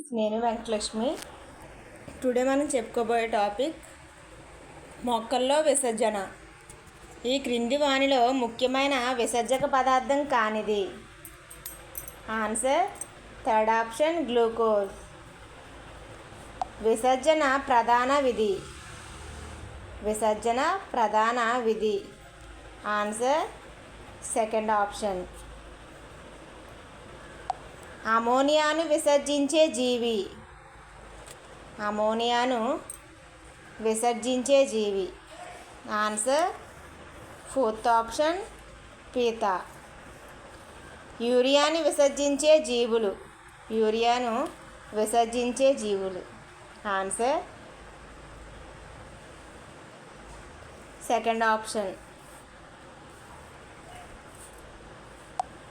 Friends నేను Venkatalakshmi. Today మనం చెప్పుకోబోయే టాపిక్ మొక్కల్లో విసర్జన. ఈ క్రింది వానిలో ముఖ్యమైన విసర్జక పదార్థం కానిది. Answer third option glucose. విసర్జన ప్రధాన విధి. విసర్జన ప్రధాన విధి. Answer second option. అమోనియాను విసర్జించే జీవి. అమోనియాను విసర్జించే జీవి. ఆన్సర్ ఫోర్త్ ఆప్షన్ పీత. యూరియాని విసర్జించే జీవులు. యూరియాను విసర్జించే జీవులు. Answer second option.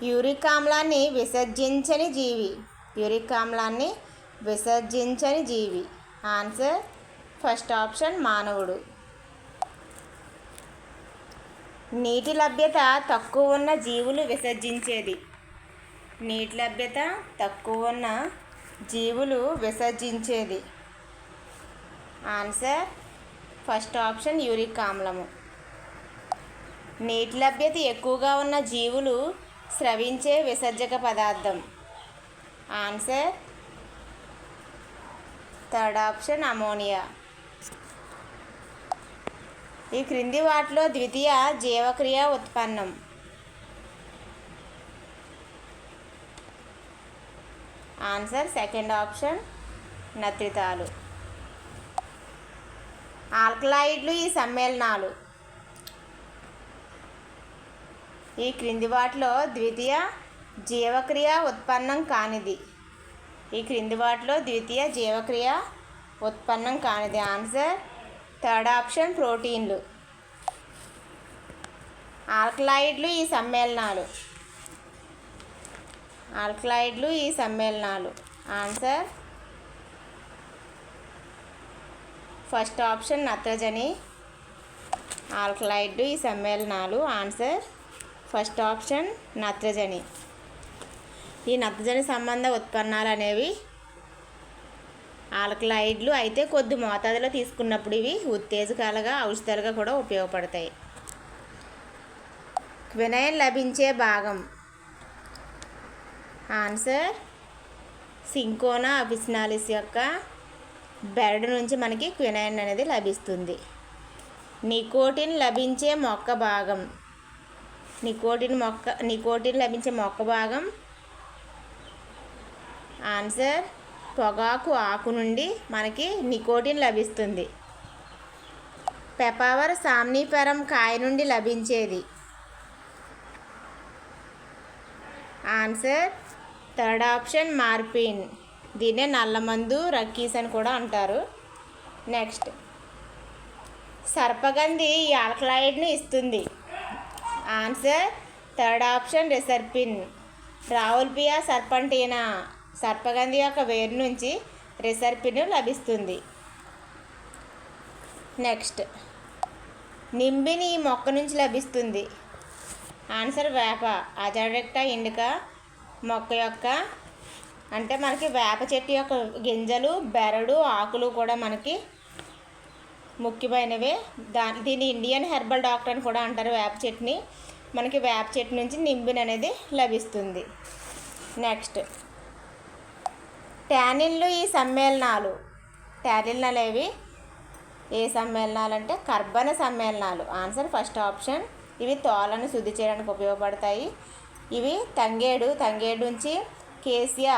యూరిక్ ఆమ్లాన్ని విసర్జించని జీవి. యూరిక్ ఆమ్లాన్ని విసర్జించని జీవి. ఆన్సర్ ఫస్ట్ ఆప్షన్ మానవుడు. నీటి లభ్యత తక్కువ ఉన్న జీవులు విసర్జించేది. నీటి లభ్యత తక్కువ ఉన్న జీవులు విసర్జించేది. ఆన్సర్ ఫస్ట్ ఆప్షన్ యూరిక్ ఆమ్లము నీటి లభ్యత ఎక్కువగా ఉన్న జీవులు స్రవించే విసర్జక పదార్థం. Answer third option ammonia. ఈ క్రింది వాటిలో ద్వితీయ జీవక్రియ ఉత్పన్నం. ఆన్సర్ సెకండ్ ఆప్షన్ నత్రితాలు. ఆల్కలాయిడ్లు ఈ సమ్మేళనాలు. ఈ క్రింది వాటిలో ద్వితీయ జీవక్రియ ఉత్పన్నం కానిది. ఈ క్రింది వాటిలో ద్వితీయ జీవక్రియ ఉత్పన్నం కానిది. ఆన్సర్ థర్డ్ ఆప్షన్ ప్రోటీన్లు. ఆల్కలాయిడ్లు ఈ సమ్మేళనాలు. ఆల్కలాయిడ్లు ఈ సమ్మేళనాలు. ఆన్సర్ ఫస్ట్ ఆప్షన్ నత్రజని. ఆల్కలైడ్ ఈ సమ్మేళనాలు. ఆన్సర్ ఫస్ట్ ఆప్షన్ నత్రజని. ఈ నత్రజని సంబంధ ఉత్పన్నాలు అనేవి ఆల్కలైడ్లు అయితే కొద్ది మోతాదులో తీసుకున్నప్పుడు ఇవి ఉత్తేజకాలుగా ఔషధాలుగా కూడా ఉపయోగపడతాయి. క్వినైన్ లభించే భాగం. ఆన్సర్ సింకోనా అఫిసినాలిస్ యొక్క బెరడు నుంచి మనకి క్వినైన్ అనేది లభిస్తుంది. నికోటిన్ లభించే మొక్క భాగం. నికోటిన్ మొక్క నికోటిన్ లభించే మొక్క భాగం. ఆన్సర్ పొగాకు ఆకు నుండి మనకి నికోటిన్ లభిస్తుంది. పెపావర్ సామ్నీఫెరం కాయ నుండి లభించేది. ఆన్సర్ థర్డ్ ఆప్షన్ మార్పిన్ దీన్నే నల్లమందు రక్కీస్ అని కూడా అంటారు. నెక్స్ట్ సర్పగంధి ఈ ఆల్కలాయిడ్ని ఇస్తుంది. Answer third option reserpine rauwolfia serpentina సర్పగంధి యొక్క వేరు నుంచి రిసర్పిన్ లభిస్తుంది. నెక్స్ట్. నింబిని ఈ మొక్క నుంచి లభిస్తుంది. ఆన్సర్ వేప. అజాడెక్టా ఇండికా మొక్క యొక్క అంటే మనకి వేప చెట్టు యొక్క గింజలు బెరడు ఆకులు కూడా మనకి ముఖ్యమైనవే దా దీన్ని ఇండియన్ హెర్బల్ డాక్టర్ అని కూడా అంటారు వేప చెట్టుని. మనకి వేప చెట్టు నుంచి నింబిన్ అనేది లభిస్తుంది. నెక్స్ట్. ట్యానిన్లు ఈ సమ్మేళనాలు. ట్యానిన్లు అనేవి ఏ సమ్మేళనాలు అంటే కర్బన సమ్మేళనాలు. Answer first option. ఇవి తోలను శుద్ధి చేయడానికి ఉపయోగపడతాయి. ఇవి తంగేడు తంగేడు నుంచి కేసియా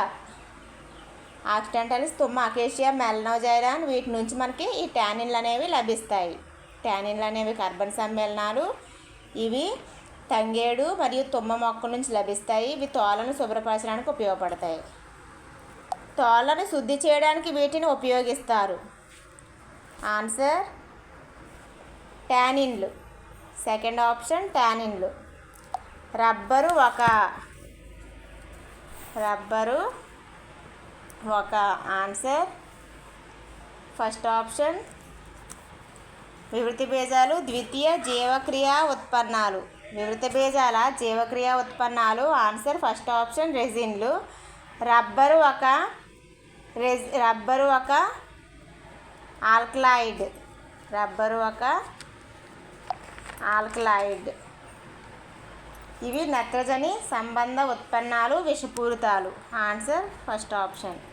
ఆక్సిడెంటల్స్ తుమ్మ అకేషియా మెల్నోజైరాన్ వీటి నుంచి మనకి ఈ ట్యానిన్లు అనేవి లభిస్తాయి. ట్యానిన్లు అనేవి కార్బన్ సమ్మేళనాలు. ఇవి తంగేడు మరియు తుమ్మ మొక్క నుంచి లభిస్తాయి. ఇవి తోలను శుభ్రపరచడానికి ఉపయోగపడతాయి. తోలను శుద్ధి చేయడానికి వీటిని ఉపయోగిస్తారు. ఆన్సర్ ట్యానిన్లు. సెకండ్ ఆప్షన్ ట్యానిన్లు. రబ్బరు ఒక రబ్బరు ఒక ఆన్సర్. ఫస్ట్ ఆప్షన్ వివృతి బీజాలు ద్వితీయ జీవక్రియ ఉత్పన్నాలు. వివృత బీజాల జీవక్రియ ఉత్పన్నాలు. ఆన్సర్ ఫస్ట్ ఆప్షన్ రెజిన్లు. రబ్బరు ఒక రెజ్ రబ్బరు ఒక ఆల్కలాయిడ్. రబ్బరు ఒక ఆల్కలాయిడ్. ఇవి నత్రజని సంబంధ ఉత్పన్నాలు విషపూరితాలు. Answer first option.